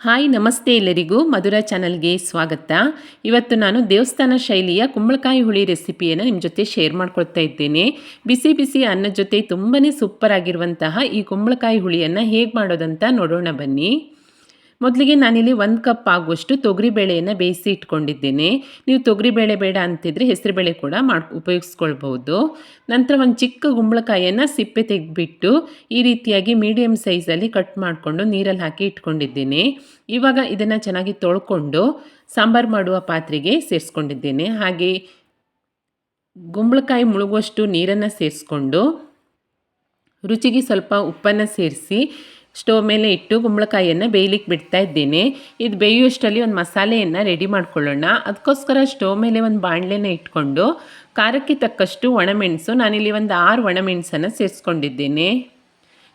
Hi, ನಮಸ್ತೆ ಎಲ್ಲರಿಗೂ ಮಧುರ ಚಾನಲ್ಗೆ ಸ್ವಾಗತ. ಇವತ್ತು ನಾನು ದೇವಸ್ಥಾನ ಶೈಲಿಯ ಕುಂಬಳಕಾಯಿ ಹುಳಿ ರೆಸಿಪಿಯನ್ನು ನಿಮ್ಮ ಜೊತೆ ಶೇರ್ ಮಾಡ್ಕೊಳ್ತಾ ಇದ್ದೇನೆ. ಬಿಸಿ ಬಿಸಿ ಅನ್ನದ ಜೊತೆ ತುಂಬಾ ಸೂಪರ್ ಆಗಿರುವಂತಹ ಈ ಕುಂಬಳಕಾಯಿ ಹುಳಿಯನ್ನು ಹೇಗೆ ಮಾಡೋದಂತ ನೋಡೋಣ ಬನ್ನಿ. ಮೊದಲಿಗೆ ನಾನಿಲ್ಲಿ ಒಂದು ಕಪ್ ಆಗುವಷ್ಟು ತೊಗರಿಬೇಳೆಯನ್ನು ಬೇಯಿಸಿ ಇಟ್ಕೊಂಡಿದ್ದೇನೆ. ನೀವು ತೊಗರಿಬೇಳೆ ಬೇಡ ಅಂತಿದ್ರೆ ಹೆಸರುಬೇಳೆ ಕೂಡ ಮಾಡಿ ಉಪಯೋಗಿಸ್ಕೊಳ್ಬೋದು ನಂತರ ಒಂದು ಚಿಕ್ಕ ಗುಂಬಳಕಾಯಿಯನ್ನು ಸಿಪ್ಪೆ ತೆಗೆದುಬಿಟ್ಟು ಈ ರೀತಿಯಾಗಿ ಮೀಡಿಯಮ್ ಸೈಜಲ್ಲಿ ಕಟ್ ಮಾಡಿಕೊಂಡು ನೀರಲ್ಲಿ ಹಾಕಿ ಇಟ್ಕೊಂಡಿದ್ದೇನೆ. ಇವಾಗ ಇದನ್ನು ಚೆನ್ನಾಗಿ ತೊಳ್ಕೊಂಡು ಸಾಂಬಾರು ಮಾಡುವ ಪಾತ್ರೆಗೆ ಸೇರಿಸ್ಕೊಂಡಿದ್ದೇನೆ. ಹಾಗೆ ಗುಂಬಳಕಾಯಿ ಮುಳುಗುವಷ್ಟು ನೀರನ್ನು ಸೇರಿಸ್ಕೊಂಡು ರುಚಿಗೆ ಸ್ವಲ್ಪ ಉಪ್ಪನ್ನು ಸೇರಿಸಿ ಸ್ಟವ್ ಮೇಲೆ ಇಟ್ಟು ಕುಂಬಳಕಾಯಿಯನ್ನು ಬೇಯಲಿಕ್ಕೆ ಬಿಡ್ತಾ ಇದ್ದೇನೆ. ಇದು ಬೇಯುವಷ್ಟರಲ್ಲಿ ಒಂದು ಮಸಾಲೆಯನ್ನು ರೆಡಿ ಮಾಡ್ಕೊಳ್ಳೋಣ. ಅದಕ್ಕೋಸ್ಕರ ಸ್ಟೋವ್ ಮೇಲೆ ಒಂದು ಬಾಣಲೆನ ಇಟ್ಕೊಂಡು ಖಾರಕ್ಕೆ ತಕ್ಕಷ್ಟು ಒಣಮೆಣಸು, ನಾನಿಲ್ಲಿ ಒಂದು ಆರು ಒಣಮೆಣಸನ್ನು ಸೇರಿಸ್ಕೊಂಡಿದ್ದೀನಿ.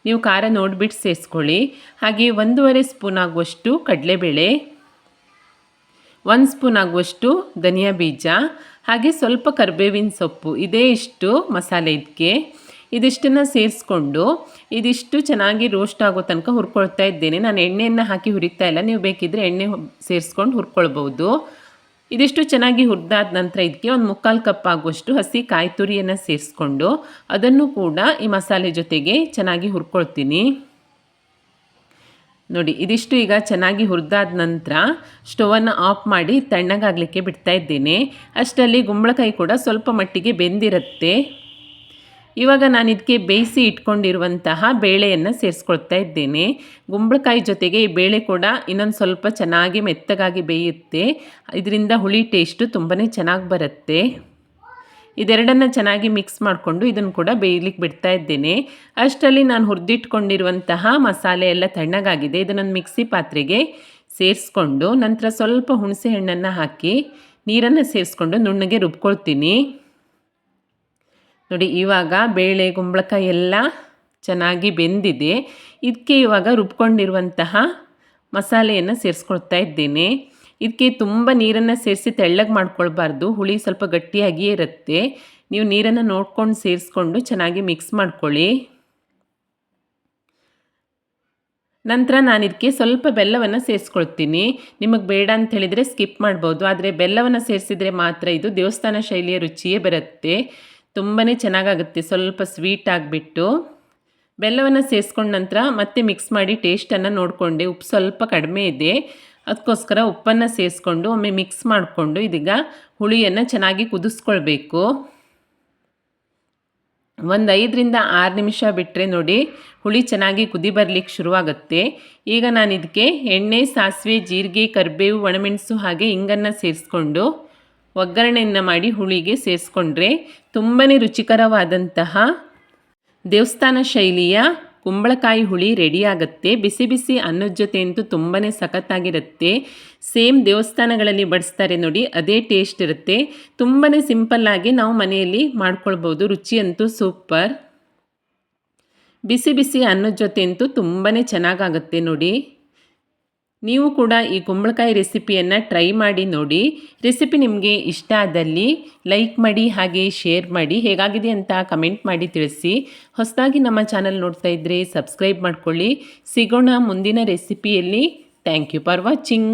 ನೀವು ಖಾರ ನೋಡಿಬಿಟ್ಟು ಸೇರಿಸ್ಕೊಳ್ಳಿ. ಹಾಗೆ ಒಂದೂವರೆ ಸ್ಪೂನ್ ಆಗುವಷ್ಟು ಕಡಲೆಬೇಳೆ, ಒಂದು ಸ್ಪೂನ್ ಆಗುವಷ್ಟು ಧನಿಯಾ ಬೀಜ, ಹಾಗೆ ಸ್ವಲ್ಪ ಕರಿಬೇವಿನ ಸೊಪ್ಪು, ಇದೇ ಇಷ್ಟು ಮಸಾಲೆ ಇದಕ್ಕೆ. ಇದಿಷ್ಟನ್ನು ಸೇರಿಸ್ಕೊಂಡು ಇದಿಷ್ಟು ಚೆನ್ನಾಗಿ ರೋಸ್ಟ್ ಆಗೋ ತನಕ ಹುರ್ಕೊಳ್ತಾ ಇದ್ದೇನೆ. ನಾನು ಎಣ್ಣೆಯನ್ನು ಹಾಕಿ ಹುರಿತಾ ಇಲ್ಲ. ನೀವು ಬೇಕಿದ್ದರೆ ಎಣ್ಣೆ ಸೇರಿಸ್ಕೊಂಡು ಹುರ್ಕೊಳ್ಬೋದು ಇದಿಷ್ಟು ಚೆನ್ನಾಗಿ ಹುರಿದಾದ ನಂತರ ಇದಕ್ಕೆ ಒಂದು ಮುಕ್ಕಾಲು ಕಪ್ ಆಗುವಷ್ಟು ಹಸಿ ಕಾಯಿ ತುರಿಯನ್ನು ಸೇರಿಸ್ಕೊಂಡು ಅದನ್ನು ಕೂಡ ಈ ಮಸಾಲೆ ಜೊತೆಗೆ ಚೆನ್ನಾಗಿ ಹುರ್ಕೊಳ್ತೀನಿ. ನೋಡಿ, ಇದಿಷ್ಟು ಈಗ ಚೆನ್ನಾಗಿ ಹುರಿದಾದ ನಂತರ ಸ್ಟೋವನ್ನು ಆಫ್ ಮಾಡಿ ತಣ್ಣಗಾಗಲಿಕ್ಕೆ ಬಿಡ್ತಾ ಇದ್ದೇನೆ. ಅಷ್ಟರಲ್ಲಿ ಗುಂಬಳಕಾಯಿ ಕೂಡ ಸ್ವಲ್ಪ ಮಟ್ಟಿಗೆ ಬೆಂದಿರುತ್ತೆ. ಇವಾಗ ನಾನು ಇದಕ್ಕೆ ಬೇಯಿಸಿ ಇಟ್ಕೊಂಡಿರುವಂತಹ ಬೇಳೆಯನ್ನು ಸೇರಿಸ್ಕೊಳ್ತಾ ಇದ್ದೇನೆ. ಗುಂಬಳಕಾಯಿ ಜೊತೆಗೆ ಈ ಬೇಳೆ ಕೂಡ ಇನ್ನೊಂದು ಸ್ವಲ್ಪ ಚೆನ್ನಾಗಿ ಮೆತ್ತಗಾಗಿ ಬೇಯುತ್ತೆ. ಇದರಿಂದ ಹುಳಿ ಟೇಸ್ಟು ತುಂಬಾ ಚೆನ್ನಾಗಿ ಬರುತ್ತೆ. ಇದೆರಡನ್ನು ಚೆನ್ನಾಗಿ ಮಿಕ್ಸ್ ಮಾಡಿಕೊಂಡು ಇದನ್ನು ಕೂಡ ಬೇಯಲಿಕ್ಕೆ ಬಿಡ್ತಾ ಇದ್ದೇನೆ. ಅಷ್ಟರಲ್ಲಿ ನಾನು ಹುರಿದಿಟ್ಕೊಂಡಿರುವಂತಹ ಮಸಾಲೆ ಎಲ್ಲ ತಣ್ಣಗಾಗಿದೆ. ಇದನ್ನೊಂದು ಮಿಕ್ಸಿ ಪಾತ್ರೆಗೆ ಸೇರಿಸ್ಕೊಂಡು ನಂತರ ಸ್ವಲ್ಪ ಹುಣಸೆ ಹಣ್ಣನ್ನು ಹಾಕಿ ನೀರನ್ನು ಸೇರಿಸ್ಕೊಂಡು ನುಣ್ಣಗೆ ರುಬ್ಕೊಳ್ತೀನಿ. ನೋಡಿ, ಇವಾಗ ಬೇಳೆ, ಕುಂಬಳಕಾಯಿ ಎಲ್ಲ ಚೆನ್ನಾಗಿ ಬೆಂದಿದೆ. ಇದಕ್ಕೆ ಇವಾಗ ರುಬ್ಕೊಂಡಿರುವಂತಹ ಮಸಾಲೆಯನ್ನು ಸೇರಿಸ್ಕೊಳ್ತಾ ಇದ್ದೇನೆ. ಇದಕ್ಕೆ ತುಂಬ ನೀರನ್ನು ಸೇರಿಸಿ ತೆಳ್ಳಗೆ ಮಾಡ್ಕೊಳ್ಬಾರ್ದು. ಹುಳಿ ಸ್ವಲ್ಪ ಗಟ್ಟಿಯಾಗಿಯೇ ಇರುತ್ತೆ. ನೀವು ನೀರನ್ನು ನೋಡ್ಕೊಂಡು ಸೇರಿಸ್ಕೊಂಡು ಚೆನ್ನಾಗಿ ಮಿಕ್ಸ್ ಮಾಡ್ಕೊಳ್ಳಿ. ನಂತರ ನಾನು ಇದಕ್ಕೆ ಸ್ವಲ್ಪ ಬೆಲ್ಲವನ್ನು ಸೇರಿಸ್ಕೊಳ್ತೀನಿ. ನಿಮಗೆ ಬೇಡ ಅಂತ ಹೇಳಿದರೆ ಸ್ಕಿಪ್ ಮಾಡ್ಬೋದು. ಆದರೆ ಬೆಲ್ಲವನ್ನು ಸೇರಿಸಿದರೆ ಮಾತ್ರ ಇದು ದೇವಸ್ಥಾನ ಶೈಲಿಯ ರುಚಿಯೇ ಬರುತ್ತೆ. ತುಂಬಾ ಚೆನ್ನಾಗಾಗುತ್ತೆ. ಸ್ವಲ್ಪ ಸ್ವೀಟ್ ಆಗಿಬಿಟ್ಟು ಬೆಲ್ಲವನ್ನು ಸೇರಿಸ್ಕೊಂಡ ನಂತರ ಮತ್ತೆ ಮಿಕ್ಸ್ ಮಾಡಿ ಟೇಸ್ಟನ್ನು ನೋಡಿಕೊಂಡೆ. ಉಪ್ಪು ಸ್ವಲ್ಪ ಕಡಿಮೆ ಇದೆ. ಅದಕ್ಕೋಸ್ಕರ ಉಪ್ಪನ್ನು ಸೇರಿಸ್ಕೊಂಡು ಒಮ್ಮೆ ಮಿಕ್ಸ್ ಮಾಡಿಕೊಂಡು ಇದೀಗ ಹುಳಿಯನ್ನು ಚೆನ್ನಾಗಿ ಕುದಿಸ್ಕೊಳ್ಬೇಕು. ಒಂದು ಐದರಿಂದ ಆರು ನಿಮಿಷ ಬಿಟ್ಟರೆ ನೋಡಿ ಹುಳಿ ಚೆನ್ನಾಗಿ ಕುದಿ ಬರಲಿಕ್ಕೆ ಶುರುವಾಗುತ್ತೆ. ಈಗ ನಾನು ಇದಕ್ಕೆ ಎಣ್ಣೆ, ಸಾಸಿವೆ, ಜೀರಿಗೆ, ಕರಿಬೇವು, ಒಣಮೆಣಸು ಹಾಗೆ ಹಿಂಗನ್ನು ಸೇರಿಸ್ಕೊಂಡು ಒಗ್ಗರಣೆಯನ್ನು ಮಾಡಿ ಹುಳಿಗೆ ಸೇರಿಸ್ಕೊಂಡ್ರೆ ತುಂಬಾ ರುಚಿಕರವಾದಂತಹ ದೇವಸ್ಥಾನ ಶೈಲಿಯ ಕುಂಬಳಕಾಯಿ ಹುಳಿ ರೆಡಿಯಾಗುತ್ತೆ ಬಿಸಿ ಬಿಸಿ ಅನ್ನದ ಜೊತೆ ಅಂತೂ ತುಂಬಾ ಸಖತ್ತಾಗಿರುತ್ತೆ. ಸೇಮ್ ದೇವಸ್ಥಾನಗಳಲ್ಲಿ ಬಡಿಸ್ತಾರೆ ನೋಡಿ, ಅದೇ ಟೇಸ್ಟ್ ಇರುತ್ತೆ. ತುಂಬಾ ಸಿಂಪಲ್ಲಾಗಿ ನಾವು ಮನೆಯಲ್ಲಿ ಮಾಡ್ಕೊಳ್ಬೋದು. ರುಚಿಯಂತೂ ಸೂಪರ್. ಬಿಸಿ ಬಿಸಿ ಅನ್ನದ ಜೊತೆ ಅಂತೂ ತುಂಬಾ ಚೆನ್ನಾಗಾಗುತ್ತೆ ನೋಡಿ. ನೀವು ಕೂಡ ಈ ಕುಂಬಳಕಾಯಿ ರೆಸಿಪಿಯನ್ನು ಟ್ರೈ ಮಾಡಿ ನೋಡಿ. ರೆಸಿಪಿ ನಿಮಗೆ ಇಷ್ಟ ಆದಲ್ಲಿ ಲೈಕ್ ಮಾಡಿ, ಹಾಗೆ ಶೇರ್ ಮಾಡಿ, ಹೇಗಾಗಿದೆ ಅಂತ ಕಮೆಂಟ್ ಮಾಡಿ ತಿಳಿಸಿ. ಹೊಸದಾಗಿ ನಮ್ಮ ಚಾನಲ್ ನೋಡ್ತಾ ಇದ್ದರೆ ಸಬ್ಸ್ಕ್ರೈಬ್ ಮಾಡ್ಕೊಳ್ಳಿ. ಸಿಗೋಣ ಮುಂದಿನ ರೆಸಿಪಿಯಲ್ಲಿ ಥ್ಯಾಂಕ್ ಯು ಫಾರ್ ವಾಚಿಂಗ್